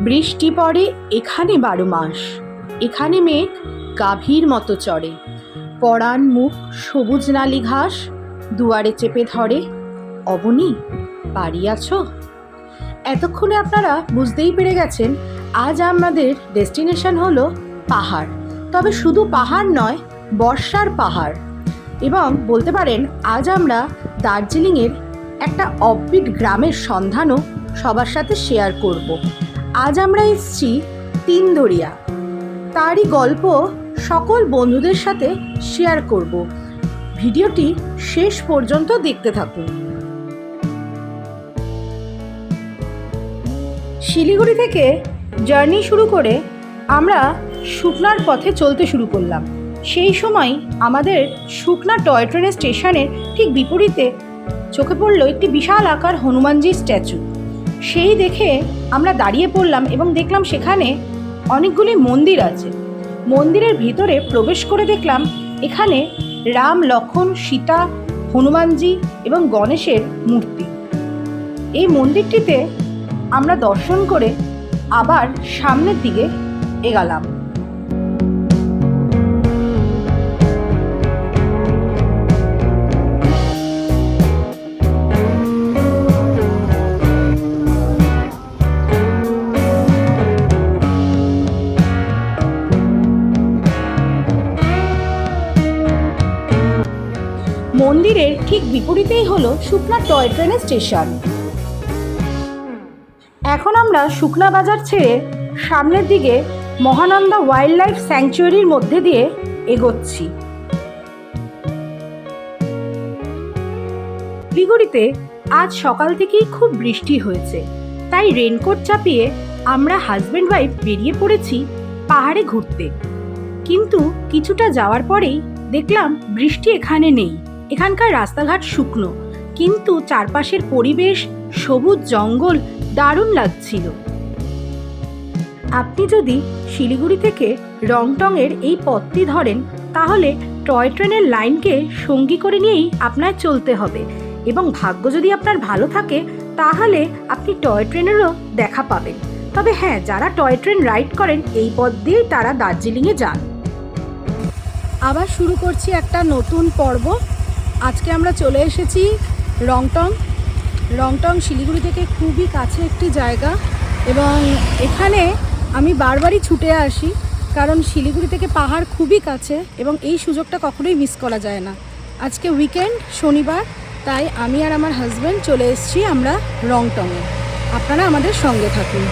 বৃষ্টি পড়ে এখানে বারো মাস। এখানে মেঘ গাভীর মতো চড়ে। পরাণ মুখ সবুজ নালি ঘাস দুয়ারে চেপে ধরে। অবনী, বাড়ি আছো? এতক্ষণে আপনারা বুঝতেই পেরে গেছেন, আজ আমাদের ডেস্টিনেশন হলো পাহাড়। তবে শুধু পাহাড় নয়, বর্ষার পাহাড়। এবং বলতে পারেন, আজ আমরা দার্জিলিংয়ের একটা অফবিট গ্রামের সন্ধানও সবার সাথে শেয়ার করব। আজ আমরা এসেছি তিনদরিয়া। তারই গল্প সকল বন্ধুদের সাথে শেয়ার করব। ভিডিওটি শেষ পর্যন্ত দেখতে থাকুন। শিলিগুড়ি থেকে জার্নি শুরু করে আমরা শুকনার পথে চলতে শুরু করলাম। সেই সময় আমাদের শুকনা টয় ট্রেনের স্টেশনের ঠিক বিপরীতে চোখে পড়ল একটি বিশাল আকার হনুমানজির স্ট্যাচু। সেই দেখে আমরা দাঁড়িয়ে পড়লাম এবং দেখলাম সেখানে অনেকগুলি মন্দির আছে। মন্দিরের ভিতরে প্রবেশ করে দেখলাম এখানে রাম, লক্ষণ, সীতা, হনুমানজি এবং গণেশের মূর্তি। এই মন্দিরটিতে আমরা দর্শন করে আবার সামনের দিকে এগালাম। ঠিক বিপরীতেই হলো শুকনা টয় ট্রেনের স্টেশন। এখন আমরা শুকনা বাজার ছেড়ে সামনের দিকে মহানন্দা ওয়াইল্ড লাইফ স্যাংচুয়ারির মধ্যে দিয়ে এগোচ্ছি। শিলিগুড়িতে আজ সকাল থেকেই খুব বৃষ্টি হয়েছে, তাই রেনকোট চাপিয়ে আমরা হাজব্যান্ড ওয়াইফ বেরিয়ে পড়েছি পাহাড়ে ঘুরতে। কিন্তু কিছুটা যাওয়ার পরেই দেখলাম বৃষ্টি এখানে নেই। এখানকার রাস্তাঘাট শুকনো, কিন্তু চারপাশের পরিবেশ সবুজ জঙ্গল দারুণ লাগছিল। আপনি যদি শিলিগুড়ি থেকে রংটংয়ের এই পথটি ধরেন, তাহলে টয় ট্রেনের লাইনকে সঙ্গী করে নিয়েই আপনার চলতে হবে এবং ভাগ্য যদি আপনার ভালো থাকে, তাহলে আপনি টয় ট্রেনেরও দেখা পাবেন। তবে হ্যাঁ যারা টয় ট্রেন রাইড করেন, এই পথ দিয়েই তারা দার্জিলিংয়ে যান। আবার শুরু করছি একটা নতুন পর্ব। আজকে আমরা চলে এসেছি রংটং। রংটং শিলিগুড়ি থেকে খুবই কাছে একটি জায়গা এবং এখানে আমি বারবারই ছুটে আসি কারণ শিলিগুড়ি থেকে পাহাড় খুবই কাছে এবং এই সুযোগটা কখনোই মিস করা যায় না। আজকে উইকেন্ড শনিবার, তাই আমি আর আমার হাজব্যান্ড চলে এসেছি আমরা রংটংয়ে। আপনারা আমাদের সঙ্গে থাকুন।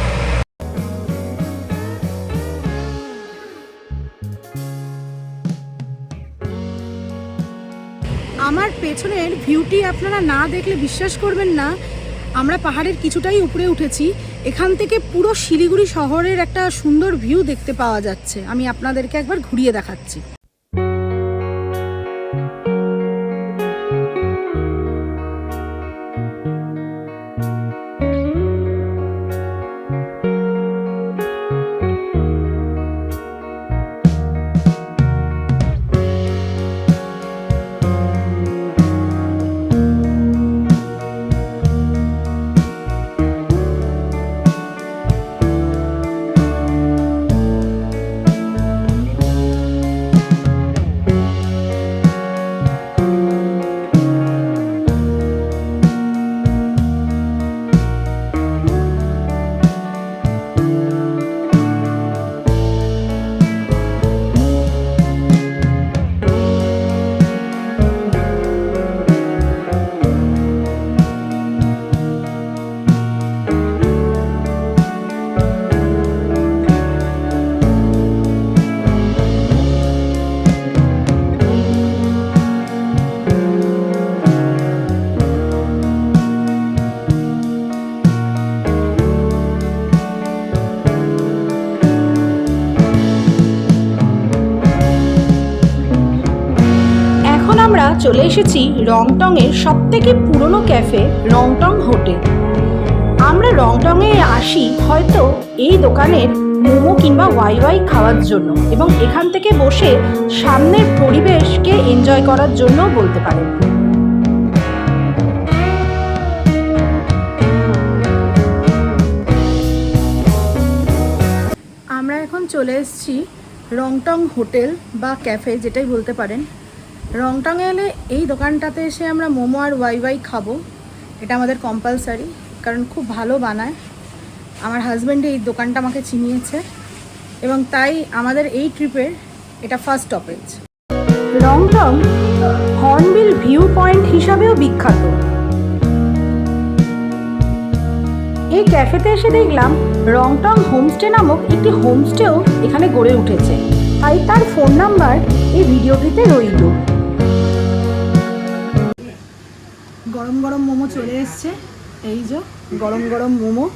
পেছনের ভিউটি আপনারা না দেখলে বিশ্বাস করবেন না। আমরা পাহাড়ের কিছুটাই উপরে উঠেছি। এখান থেকে পুরো শিলিগুড়ি শহরের একটা সুন্দর ভিউ দেখতে পাওয়া যাচ্ছে। আমি আপনাদেরকে একবার ঘুরিয়ে দেখাচ্ছি। আমরা চলে এসেছি রংটংয়ের সব থেকে পুরনো ক্যাফে রংটং হোটেল। আমরা রংটংয়ে আসি হয়তো এই দোকানের মোমো কিংবা ওয়াই ওয়াই খাওয়ার জন্য এবং এখান থেকে বসে সামনের পরিবেশকে এনজয় করার জন্য বলতে পারেন। আমরা এখন চলে এসেছি রংটং হোটেল বা ক্যাফে যেটাই বলতে পারেন। রংটংয়ে এলে এই দোকানটাতে এসে আমরা মোমো আর ওয়াই ওয়াই খাব। এটা আমাদের কম্পালসারি কারণ খুব ভালো বানায়। আমার হাজব্যান্ড এই দোকানটা আমাকে চিনিয়েছে এবং তাই আমাদের এই ট্রিপের এটা first stoppage Rongtong hornbill view point হিসাবেও বিখ্যাত। এই ক্যাফেতে এসে দেখলাম রংটং হোমস্টে নামক একটি হোমস্টেও এখানে গড়ে উঠেছে। তাই তার ফোন নাম্বার এই ভিডিওটিতে রইল। গরম গরম মোমো চলে এসছে। এই যে গরম গরম মোমো।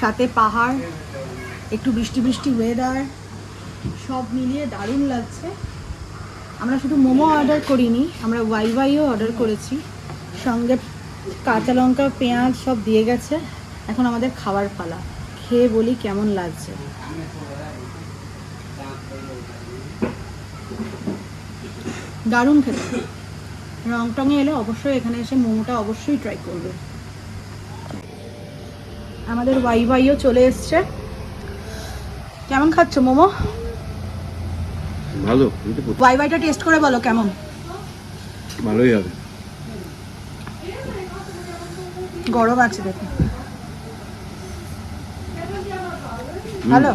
সাথে পাহাড়, একটু বৃষ্টি বৃষ্টি ওয়েদার সব মিলিয়ে দারুণ লাগছে। আমরা শুধু মোমো অর্ডার করিনি, আমরা ওয়াই ওয়াইও অর্ডার করেছি। সঙ্গে কাঁচা লঙ্কা, পেঁয়াজ সব দিয়ে গেছে। এখন আমাদের খাবার পালা। খেয়ে বলি কেমন লাগছে। দারুণ খেতে। রংটংয়ে এলে অবশ্যই এখানে এসে মোমোটা অবশ্যই ট্রাই করবে। আমাদের ওয়াই ওয়াইও চলে এসছে। কেমন খাচ্ছ মোমো? ভালো ওয়াই ওয়াইটা টেস্ট করে বলো কেমন? ভালোই হবে। গরম আছে দেখুন ভালো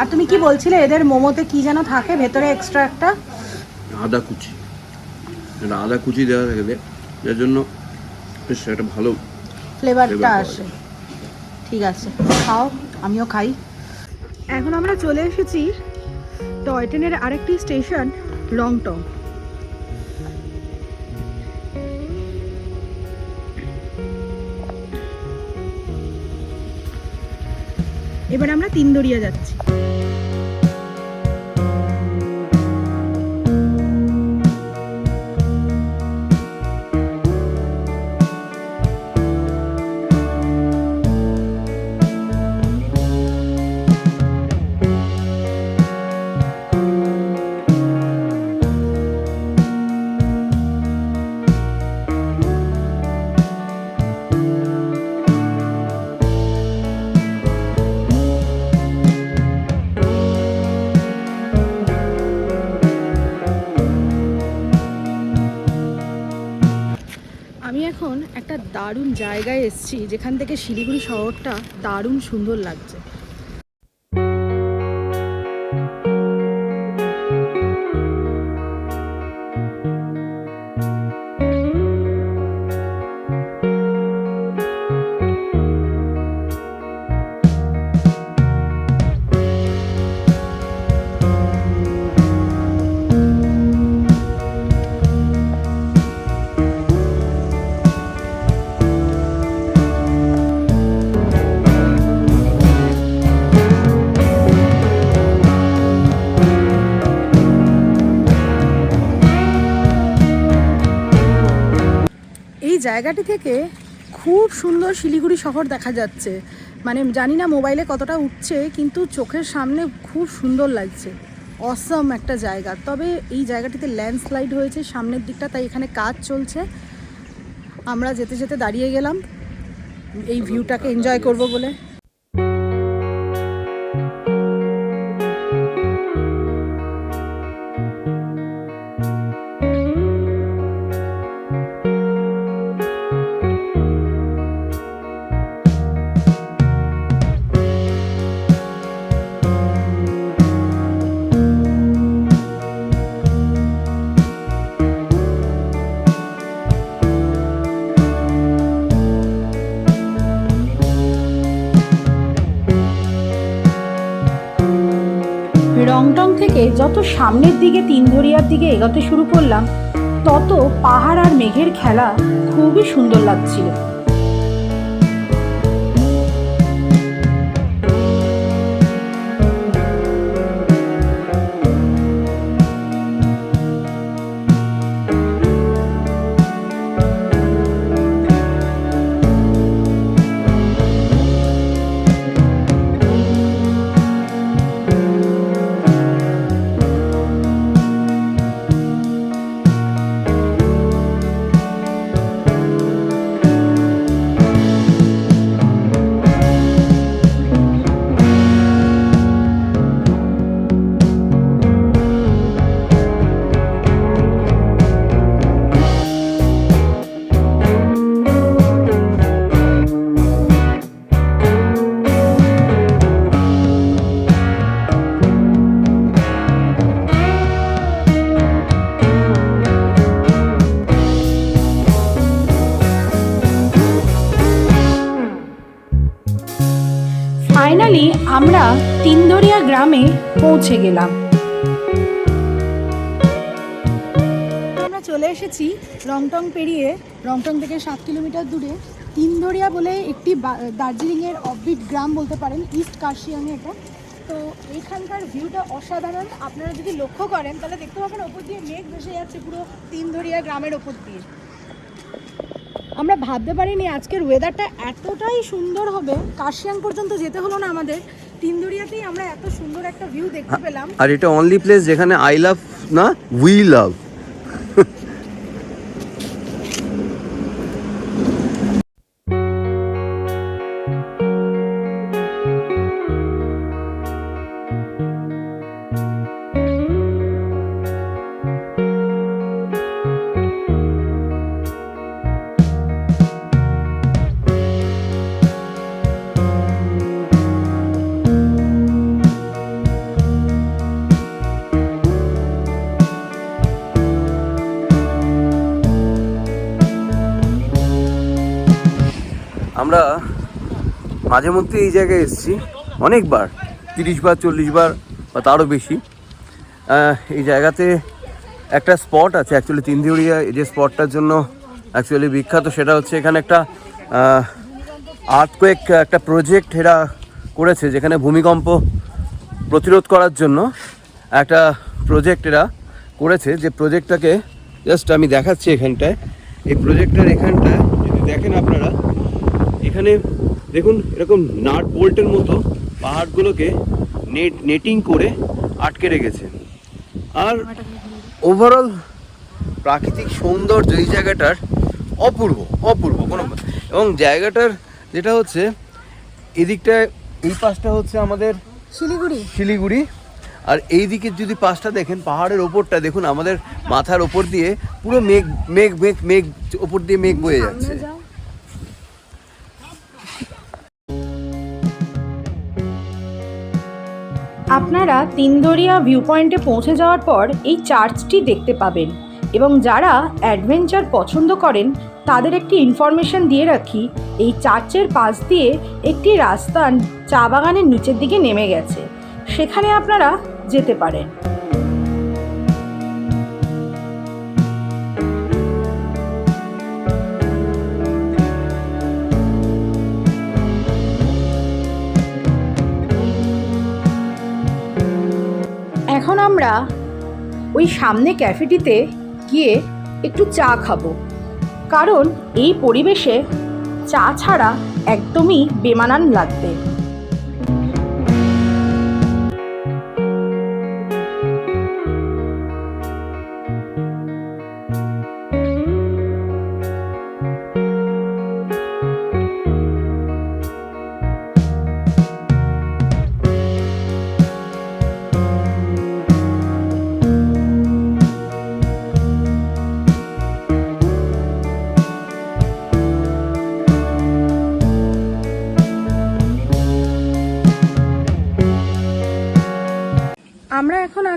আর তুমি কি বলছিলে এদের মোমোতে কি যেন থাকে ভেতরে এক্সট্রা একটা? আদা কুচি। এটা আদা কুচি দেওয়া থাকে যার জন্য বেশ একটা ভালো ফ্লেভারটা আসে। ঠিক আছে খাও আমিও খাই। এখন আমরা চলে এসেছি টয় ট্রেনের আরেকটি স্টেশন রংটং এবার আমরা তিনদরিয়া যাচ্ছি। দারুণ জায়গায় এসেছি। যেখান থেকে শিলিগুড়ি শহরটা দারুণ সুন্দর লাগছে। জায়গাটি থেকে খুব সুন্দর শিলিগুড়ি শহর দেখা যাচ্ছে। মানে জানি না মোবাইলে কতটা উঠছে কিন্তু চোখের সামনে খুব সুন্দর লাগছে। অসম একটা জায়গা। তবে এই জায়গাটিতে ল্যান্ডস্লাইড হয়েছে সামনের দিকটা তাই এখানে কাজ চলছে। আমরা যেতে যেতে দাঁড়িয়ে গেলাম। এই ভিউটাকে এনজয় করব বলে। থেকে যত সামনের দিকে তিন ধরিয়ার দিকে এগোতে শুরু করলাম, তত পাহাড় আর মেঘের খেলা খুবই সুন্দর লাগছিল। ফাইনালি আমরা তিনদরিয়া গ্রামে পৌঁছে গেলাম। আমরা চলে এসেছি রংটং পেরিয়ে, রংটং থেকে সাত কিলোমিটার দূরে। তিনদরিয়া বলে একটি দার্জিলিংয়ের অফবিট গ্রাম বলতে পারেন, ইস্ট কার্শিয়াংয়ে এটা। তো এখানকার ভিউটা অসাধারণ। আপনারা যদি লক্ষ্য করেন, তাহলে দেখতে পাবেন ওপর দিয়ে মেঘ ভেসে যাচ্ছে পুরো তিনদরিয়া গ্রামের ওপর দিয়ে। আমরা ভাবতে পারিনি আজকের ওয়েদারটা এতটাই সুন্দর হবে। কাশিয়াং পর্যন্ত যেতে হলো না আমাদের। তিনদুরিয়াতেই আমরা এত সুন্দর একটা ভিউ দেখতে পেলাম। আর এটা অনলি প্লেস যেখানে আই লাভ না উই লাভ আমরা মাঝে মধ্যে এই জায়গায় এসেছি। অনেকবার, তিরিশ বার, চল্লিশ বার বা তারও বেশি। এই জায়গাতে একটা স্পট আছে অ্যাকচুয়ালি তিনদিউরিয়া এই যে স্পটটার জন্য অ্যাকচুয়ালি বিখ্যাত, সেটা হচ্ছে এখানে একটা আর্থকোয়েক একটা প্রজেক্ট এরা করেছে, যেখানে ভূমিকম্প প্রতিরোধ করার জন্য একটা প্রজেক্ট এরা করেছে। যে প্রজেক্টটাকে জাস্ট আমি দেখাচ্ছি এখানটায়। এই প্রজেক্টটার এখানটায়, যদি দেখেন আপনারা এখানে দেখুন এরকম নাট বোল্টের মতো পাহাড়গুলোকে নেট নেটিং করে আটকে রেখেছে। আর ওভারঅল প্রাকৃতিক সৌন্দর্য এই জায়গাটার অপূর্ব অপূর্ব কোনো এবং জায়গাটার যেটা হচ্ছে এদিকটায় এই পাশটা হচ্ছে আমাদের শিলিগুড়ি। শিলিগুড়ি। আর এই দিকে যদি পাশটা দেখেন পাহাড়ের ওপরটা দেখুন আমাদের মাথার ওপর দিয়ে পুরো মেঘ মেঘ মেঘ মেঘ ওপর দিয়ে মেঘ বয়ে যাচ্ছে। আপনারা তিনদরিয়া ভিউ পয়েন্টে পৌঁছে যাওয়ার পর এই চার্চটি দেখতে পাবেন এবং যারা অ্যাডভেঞ্চার পছন্দ করেন, তাদের একটি ইনফরমেশন দিয়ে রাখি, এই চার্চের পাশ দিয়ে একটি রাস্তা চা বাগানের নিচের দিকে নেমে গেছে। সেখানে আপনারা যেতে পারেন। আমরা ওই সামনে ক্যাফেটিতে গিয়ে একটু চা খাব। কারণ এই পরিবেশে চা ছাড়া একদমই বেমানান লাগবে।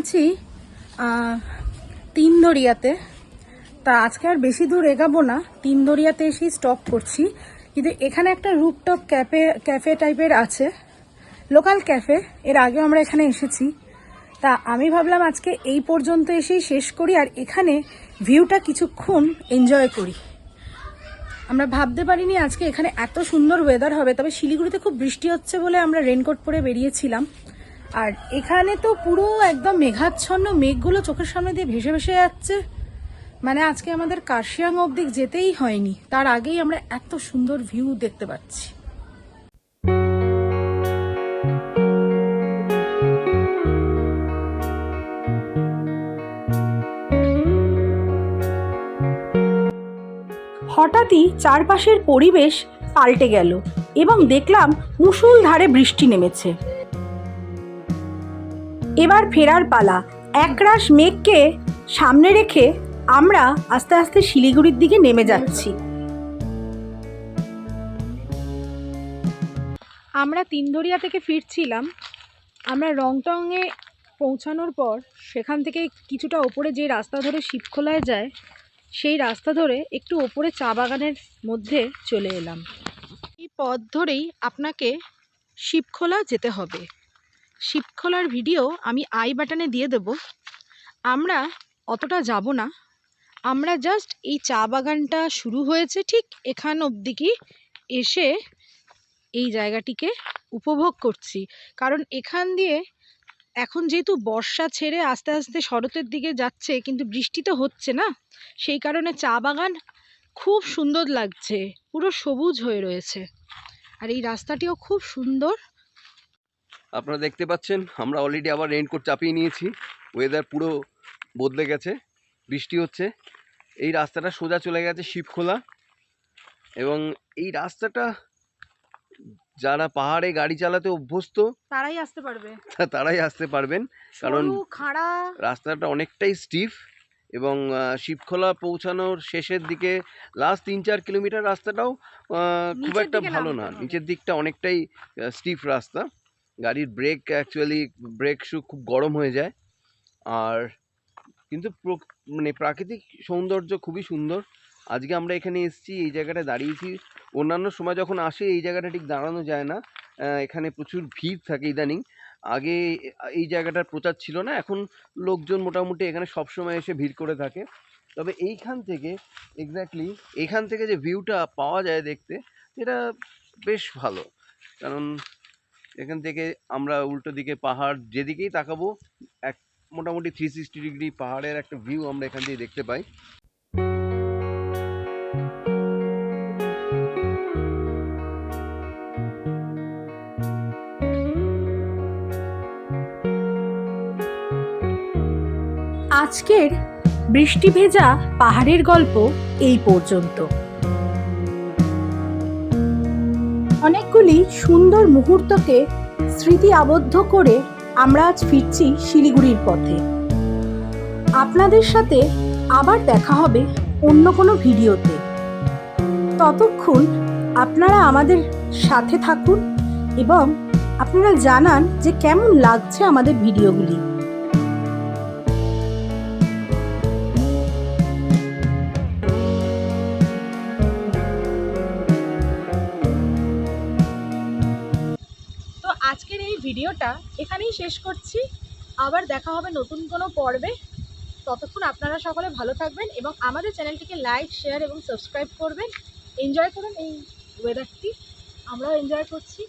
আছি আহ, তিনদরিয়াতে তা আজকে আর বেশি দূর এগাবো না তিন দরিয়াতে এসেই স্টপ করছি। কিন্তু এখানে একটা রুপটপ ক্যাফে ক্যাফে টাইপের আছে লোকাল ক্যাফে এর আগেও আমরা এখানে এসেছি। তা আমি ভাবলাম আজকে এই পর্যন্ত এসেই শেষ করি আর এখানে ভিউটা কিছুক্ষণ এনজয় করি। আমরা ভাবতে পারিনি আজকে এখানে এত সুন্দর ওয়েদার হবে তবে শিলিগুড়িতে খুব বৃষ্টি হচ্ছে বলে আমরা রেনকোট পরে বেরিয়েছিলাম। আর এখানে তো পুরো একদম মেঘাচ্ছন্ন মেঘগুলো চোখের সামনে দিয়ে ভেসে ভেসে যাচ্ছে। মানে আজকে আমাদের কার্শিয়াং অবধি যেতেই হয়নি। তার আগেই আমরা এত সুন্দর ভিউ দেখতে পাচ্ছি। হঠাৎই চারপাশের পরিবেশ পাল্টে গেল এবং দেখলাম মুষলধারে বৃষ্টি নেমেছে। এবার ফেরার পালা। একরাশ মেঘকে সামনে রেখে আমরা আস্তে আস্তে শিলিগুড়ির দিকে নেমে যাচ্ছি। আমরা তিনদরিয়া থেকে ফিরছিলাম। আমরা রংটংয়ে পৌঁছানোর পর সেখান থেকে কিছুটা ওপরে যে রাস্তা ধরে শিবখোলায় যায়, সেই রাস্তা ধরে একটু ওপরে চা বাগানের মধ্যে চলে এলাম। এই পথ ধরেই আপনাকে শিবখোলা যেতে হবে। শিবখোলার ভিডিও আমি আই বাটনে দিয়ে দেব। আমরা অতটা যাব না। আমরা জাস্ট এই চা বাগানটা শুরু হয়েছে ঠিক এখান অবধি কি এসে এই জায়গাটিকে উপভোগ করছি। কারণ এখান দিয়ে এখন যেহেতু বর্ষা ছেড়ে আস্তে আস্তে শরতের দিকে যাচ্ছে, কিন্তু বৃষ্টি তো হচ্ছে না। সেই কারণে চা বাগান খুব সুন্দর লাগছে, পুরো সবুজ হয়ে রয়েছে। আর এই রাস্তাটিও খুব সুন্দর। আপনারা দেখতে পাচ্ছেন আমরা অলরেডি আবার রেইনকোট চাপিয়ে নিয়েছি। ওয়েদার পুরো বদলে গেছে বৃষ্টি হচ্ছে। এই রাস্তাটা সোজা চলে গেছে শিবখোলা। এবং এই রাস্তাটা যারা পাহাড়ে গাড়ি চালাতে অভ্যস্ত তারাই আসতে পারবে। তারাই আসতে পারবেন। কারণ খাড়া। রাস্তাটা অনেকটাই স্টিফ এবং শিবখোলা পৌঁছানোর শেষের দিকে লাস্ট তিন চার কিলোমিটার রাস্তাটাও খুব একটা ভালো না। নিচের দিকটা অনেকটাই স্টিফ রাস্তা। গাড়ির ব্রেক অ্যাকচুয়ালি ব্রেক শু খুব গরম হয়ে যায়। আর কিন্তু মানে প্রাকৃতিক সৌন্দর্য খুবই সুন্দর। আজকে আমরা এখানে এসেছি, এই জায়গাটা দাঁড়িয়েছি। অন্যান্য সময় যখন আসে, এই জায়গাটা ঠিক দাঁড়ানো যায় না। এখানে প্রচুর ভিড় থাকে ইদানিং। আগে এই জায়গাটার প্রচার ছিল না, এখন লোকজন মোটামুটি এখানে সবসময় এসে ভিড় করে থাকে। তবে এইখান থেকে এক্স্যাক্টলি এইখান থেকে যে ভিউটা পাওয়া যায় দেখতে, এটা বেশ ভালো। কারণ এখান থেকে আমরা উল্টো দিকে পাহাড় যেদিকেই তাকাবো, এক মোটামুটি থ্রি সিক্সটি ডিগ্রি পাহাড়ের একটা ভিউ আমরা এখান দিয়ে দেখতে পাই। আজকের বৃষ্টি ভেজা পাহাড়ের গল্প এই পর্যন্ত। অনেকগুলি সুন্দর মুহূর্তকে স্মৃতি আবদ্ধ করে আমরা আজ ফিরছি শিলিগুড়ির পথে। আপনাদের সাথে আবার দেখা হবে অন্য কোনো ভিডিওতে। ততক্ষণ আপনারা আমাদের সাথে থাকুন এবং আপনারা জানান যে কেমন লাগছে আমাদের ভিডিওগুলি। ভিডিওটা এখানেই শেষ করছি। আবার দেখা হবে নতুন কোনো পর্বে। ততক্ষণ আপনারা সকলে ভালো থাকবেন এবং আমাদের চ্যানেলটিকে লাইক, শেয়ার এবং সাবস্ক্রাইব করবেন। এনজয় করুন এই ওয়েদারটি আমরাও এনজয় করছি।